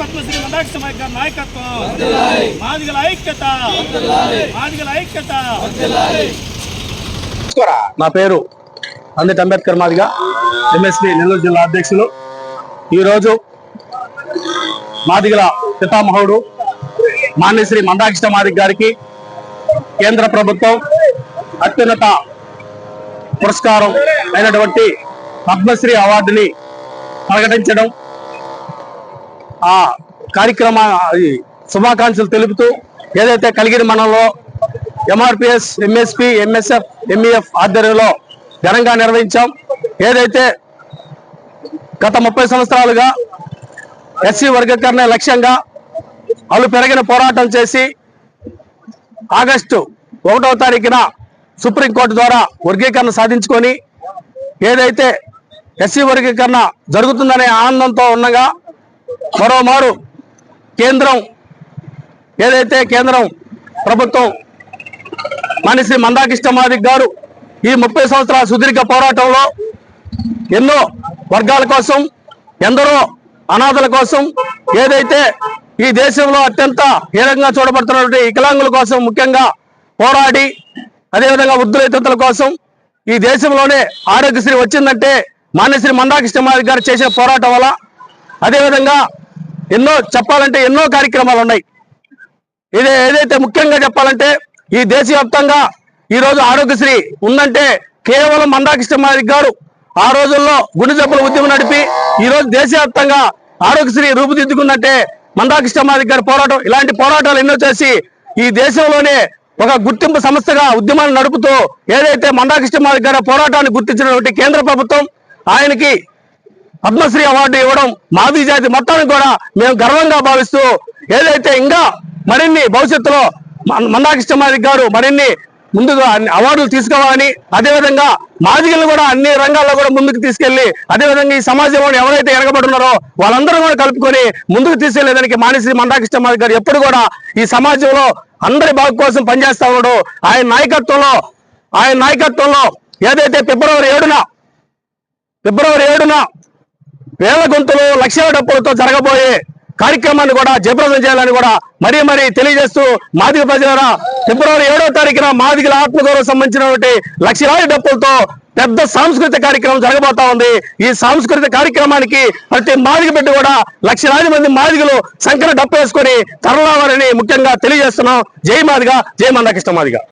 పద్మశ్రీ మందాక్ష గారి నాయకత్వం. మాదిగల ఐక్యత. మాదిగల నా పేరు అందిట్ అంబేద్కర్ మాదిగా ఎంఎస్పి నెల్లూరు జిల్లా అధ్యక్షులు. ఈరోజు మాదిగల పితామహుడు మాన్యశ్రీ మందాకృష్ణ మాదిగ గారికి కేంద్ర ప్రభుత్వం అత్యున్నత పురస్కారం అయినటువంటి పద్మశ్రీ అవార్డుని ప్రకటించడం. ఆ కార్యక్రమ శుభాకాంక్షలు తెలుపుతూ ఏదైతే కలిగిన మనలో ఎంఆర్పిఎస్ ఎంఎస్పి ఎంఎస్ఎఫ్ ఎంఈఎఫ్ ఆధ్వర్యంలో ఘనంగా నిర్వహించాం. ఏదైతే గత ముప్పై సంవత్సరాలుగా ఎస్సీ వర్గీకరణ లక్ష్యంగా వాళ్ళు పెరిగిన పోరాటం చేసి ఆగస్టు ఒకటవ తారీఖున సుప్రీంకోర్టు ద్వారా వర్గీకరణ సాధించుకొని ఏదైతే ఎస్సీ వర్గీకరణ జరుగుతుందనే ఆనందంతో ఉండగా మరోమారు కేంద్రం ఏదైతే కేంద్రం ప్రభుత్వం మనిషి మందాకృష్ణ మాదిక్ గారు ఈ ముప్పై సంవత్సరాల సుదీర్ఘ పోరాటంలో ఎన్నో వర్గాల కోసం ఎందరో అనాథల కోసం ఏదైతే ఈ దేశంలో అత్యంత హీనంగా చూడబడుతున్నటువంటి వికలాంగుల కోసం ముఖ్యంగా పోరాడి అదేవిధంగా వృద్ధుల కోసం ఈ దేశంలోనే ఆరోగ్యశ్రీ వచ్చిందంటే మాన్యశ్రీ మందాకృష్ణ గారు చేసిన పోరాటం వల్ల అదేవిధంగా ఎన్నో చెప్పాలంటే ఎన్నో కార్యక్రమాలు ఉన్నాయి. ఇది ఏదైతే ముఖ్యంగా చెప్పాలంటే ఈ దేశవ్యాప్తంగా ఈ రోజు ఆరోగ్యశ్రీ ఉందంటే కేవలం మందాకృష్ణ గారు ఆ రోజుల్లో గుండె జబ్బుల ఉద్యమం నడిపి ఈ రోజు దేశవ్యాప్తంగా ఆరోగ్యశ్రీ రూపుదిద్దుకుందంటే మందాకృష్ణ మాదిక్ గారి పోరాటం ఇలాంటి పోరాటాలు ఎన్నో చేసి ఈ దేశంలోనే ఒక గుర్తింపు సంస్థగా ఉద్యమాన్ని నడుపుతూ ఏదైతే మందాకృష్ణ మాదిక్ గారి పోరాటాన్ని గుర్తించినటువంటి కేంద్ర ప్రభుత్వం ఆయనకి పద్మశ్రీ అవార్డు ఇవ్వడం మాదిరి జాతి మొత్తానికి కూడా మేము గర్వంగా భావిస్తూ ఏదైతే ఇంకా మరిన్ని భవిష్యత్తులో మన- మందాకృష్ణ మాదిక్ గారు మరిన్ని ముందుగా అవార్డులు తీసుకోవాలని అదేవిధంగా మాదిగలను కూడా అన్ని రంగాల్లో కూడా ముందుకు తీసుకెళ్ళి అదేవిధంగా ఈ సమాజంలో ఎవరైతే ఎరగబడున్నారో వాళ్ళందరూ కూడా కలుపుకొని ముందుకు తీసుకెళ్ళేదానికి మానసి మందాకృష్ణ మాదిక్ గారు ఎప్పుడు కూడా ఈ సమాజంలో అందరి బాగు కోసం పనిచేస్తా ఉన్నాడు. ఆయన నాయకత్వంలో ఆయన నాయకత్వంలో ఏదైతే ఫిబ్రవరి ఏడున ఫిబ్రవరి ఏడున వేల గొంతులు లక్షల డబ్బులతో జరగబోయే కార్యక్రమాన్ని కూడా జయప్రదం చేయాలని కూడా మరీ మరీ తెలియజేస్తూ మాదిగ ప్రజల ఫిబ్రవరి ఏడో తారీఖున మాదిగల ఆత్మగౌరవ సంబంధించినటువంటి లక్షలాది డబ్బులతో పెద్ద సాంస్కృతిక కార్యక్రమం జరగబోతా ఉంది. ఈ సాంస్కృతిక కార్యక్రమానికి ప్రతి మాదిగ బిడ్డ కూడా లక్షలాది మంది మాదిగలు సంఖ్యలో డప్పు వేసుకొని తరలావాలని ముఖ్యంగా తెలియజేస్తున్నాం. జై మాదిగా జై మందకృష్ణ మాదిగా.